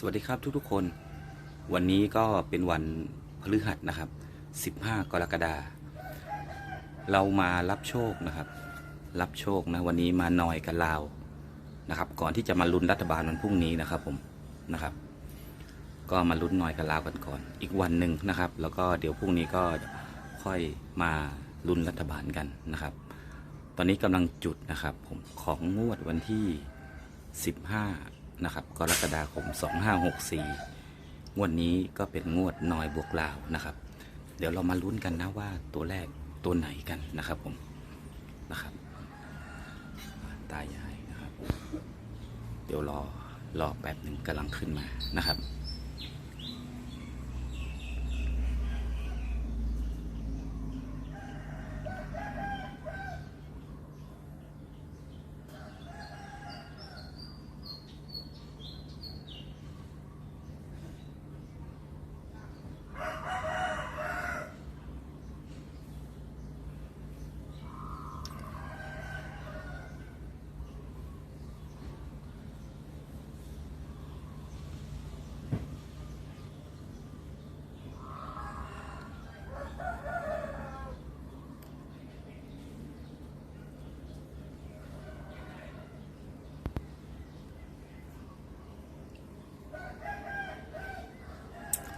สวัสดีครับทุกๆคน วันนี้ก็เป็นวันพฤหัสนะครับ 15 กรกฎาเรามารับโชคนะครับ รับโชคนะวันนี้มาหน่อยกับลาวนะครับ ก่อนที่จะมาลุ้นรัฐบาลวันพรุ่งนี้นะครับผมนะครับ ก็มาลุ้นหน่อยกับลาวกันก่อน อีกวันหนึ่งนะครับ แล้วก็เดี๋ยวพรุ่งนี้ก็ค่อยมาลุ้นรัฐบาลกันนะครับ ตอนนี้กำลังจุดนะครับผมของงวดวันที่ 15 นะครับกรกฎาคม 2564 งวดนี้ก็เป็นงวดนอยบวกลาวนะครับ เดี๋ยวเรามาลุ้นกันนะว่าตัวแรกตัวไหนกันนะครับผมนะครับ ตายายนะครับ เดี๋ยวรอรอแป๊บหนึ่งกำลังขึ้นมานะครับ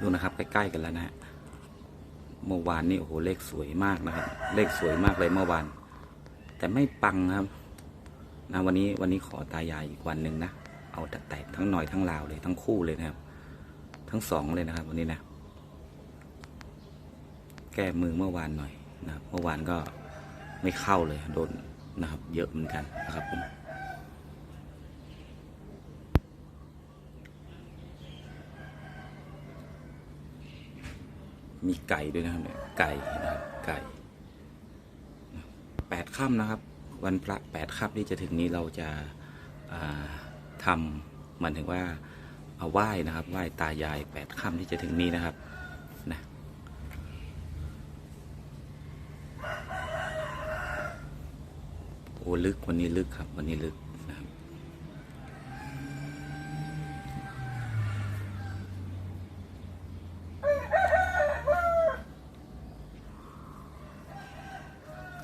ดูนะครับ ใกล้ๆกันแล้วนะฮะเมื่อวานนี่โอ้โหเลขสวยมากนะครับ เลขสวยมากเลยเมื่อวาน แต่ไม่ปังครับนะวันนี้วันนี้ขอตายายอีกวันหนึ่งนะเอาแต่แตกทั้งหน่อยทั้งลาวเลยทั้งคู่เลยนะครับ ทั้งสองเลยนะครับ วันนี้นะ แก้มือเมื่อวานหน่อยนะเมื่อวานก็ไม่เข้าเลยโดนนะครับ เยอะเหมือนกันนะครับผม มีไก่ด้วยนะครับเนี่ยไก่นะครับไก่แปดค่ำนะครับ วันพระแปดค่ำที่จะถึงนี้เราจะาทำมันถึงว่าเอาไหว้นะครับไหว้ตายายแปดค่ำที่จะถึงนี้นะครับนะโอ้ลึกวันนี้ลึกครับวันนี้ลึก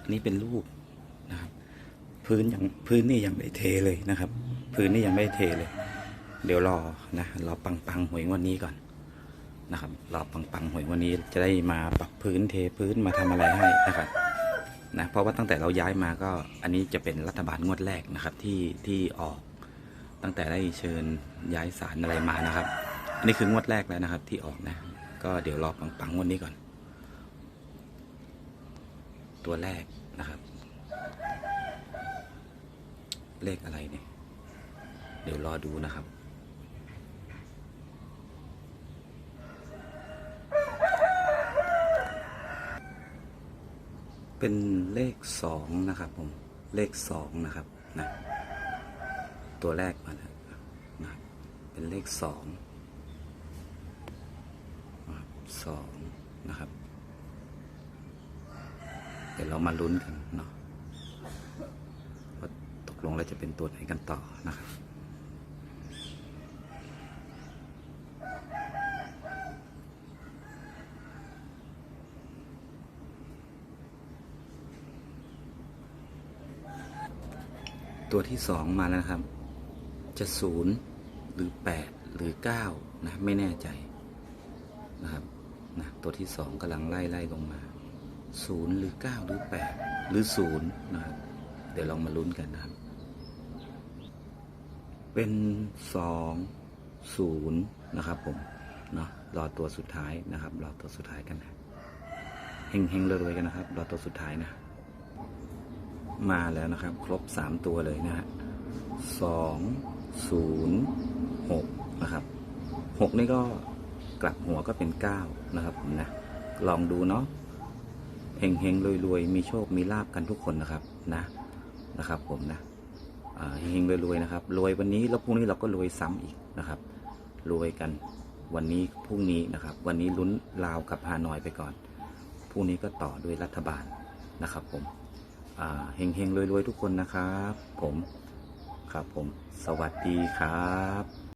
อันนี้เป็นรูปนะครับ พื้นยังพื้นนี่ยังไม่เทเลยนะครับ พื้นนี่ยังไม่เทเลย เดี๋ยวรอนะรอปังปังหวยวันนี้ก่อนนะครับรอปังปังหวยวันนี้จะได้มาปรับพื้นเทพื้นมาทำอะไรให้นะครับนะเพราะว่าตั้งแต่เราย้ายมาก็อันนี้จะเป็นรัฐบาลงวดแรกนะครับที่ที่ออกตั้งแต่ได้เชิญย้ายสารอะไรมานะครับ อันนี้คืองวดแรกแล้วนะครับที่ออกนะ ก็เดี๋ยวรอปังปังงวันนี้ก่อน ตัวแรกนะครับ เลขอะไรเนี่ย เดี๋ยวรอดูนะครับ เป็นเลขสองนะครับผม เลขสองนะครับนะตัวแรกมาแล้วนะเป็นเลขสองสองนะครับ ดี๋ยวเรามาลุ้นกันเนาะว่าตกลงแล้วจะเป็นตัวไหนกันต่อนะครับตัวที่สองมาแล้วครับ จะศูนย์หรือแปดหรือเก้านะ ไม่แน่ใจนะครับนะตัวที่สองกำลังไล่ไล่ลงมา ศูนย์หรือเก้าหรือแปดหรือศูนย์นะครับ เดี๋ยวลองมาลุ้นกันนะครับ เป็นสองศูนย์นะครับผม เนาะรอตัวสุดท้ายนะครับ รอตัวสุดท้ายกันนะเฮงเฮงๆรวยๆกันนะครับ รอตัวสุดท้ายนะ มาแล้วนะครับ ครบสามตัวเลยนะฮะสองศูนย์หกนะครับหกนี่ก็กลับหัวก็เป็นเก้านะครับผมนะ ลองดูเนาะ เฮงเฮงรวยรวยมีโชคมีลาบกันทุกคนนะครับนะนะครับ ผมนะเฮงเฮงรวยรวยนะครับรวยวันนี้แล้วพรุ่งนี้เราก็รวยซ้ำอีกนะครับรวยกันวันนี้พรุ่งนี้นะครับ วันนี้ลุ้นลาวกับฮานอยไปก่อนพรุ่งนี้ก็ต่อด้วยรัฐบาลนะครับ ผมเฮงเฮงรวยๆทุกคนนะครับ ผมครับผม สวัสดีครับ